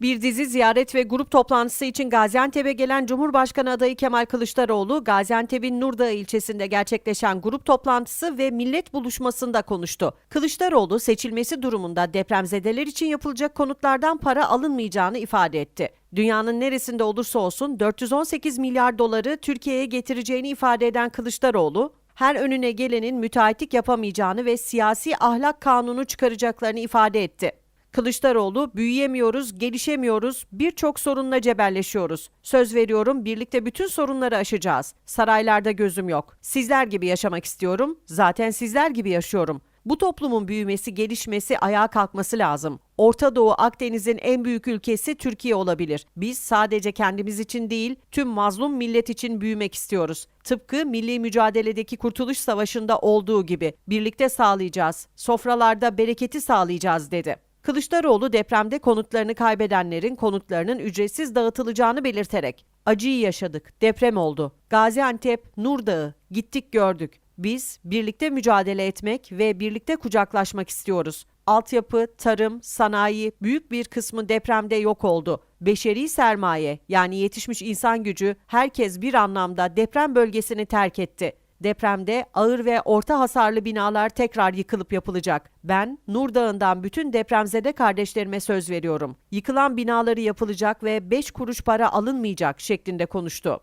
Bir dizi ziyaret ve grup toplantısı için Gaziantep'e gelen Cumhurbaşkanı adayı Kemal Kılıçdaroğlu, Gaziantep'in Nurdağ ilçesinde gerçekleşen grup toplantısı ve millet buluşmasında konuştu. Kılıçdaroğlu seçilmesi durumunda depremzedeler için yapılacak konutlardan para alınmayacağını ifade etti. Dünyanın neresinde olursa olsun 418 milyar doları Türkiye'ye getireceğini ifade eden Kılıçdaroğlu, her önüne gelenin müteahhitlik yapamayacağını ve siyasi ahlak kanunu çıkaracaklarını ifade etti. Kılıçdaroğlu, büyüyemiyoruz, gelişemiyoruz, birçok sorunla cebelleşiyoruz. Söz veriyorum birlikte bütün sorunları aşacağız. Saraylarda gözüm yok. Sizler gibi yaşamak istiyorum. Zaten sizler gibi yaşıyorum. Bu toplumun büyümesi, gelişmesi, ayağa kalkması lazım. Orta Doğu Akdeniz'in en büyük ülkesi Türkiye olabilir. Biz sadece kendimiz için değil, tüm mazlum millet için büyümek istiyoruz. Tıpkı milli mücadeledeki Kurtuluş Savaşı'nda olduğu gibi birlikte sağlayacağız. Sofralarda bereketi sağlayacağız dedi. Kılıçdaroğlu depremde konutlarını kaybedenlerin konutlarının ücretsiz dağıtılacağını belirterek acıyı yaşadık, deprem oldu. Gaziantep, Nurdağı, gittik gördük. Biz birlikte mücadele etmek ve birlikte kucaklaşmak istiyoruz. Altyapı, tarım, sanayi büyük bir kısmı depremde yok oldu. Beşeri sermaye yani yetişmiş insan gücü herkes bir anlamda deprem bölgesini terk etti. Depremde ağır ve orta hasarlı binalar tekrar yıkılıp yapılacak. Ben Nur Dağı'ndan bütün depremzede kardeşlerime söz veriyorum. Yıkılan binaları yapılacak ve 5 kuruş para alınmayacak şeklinde konuştu.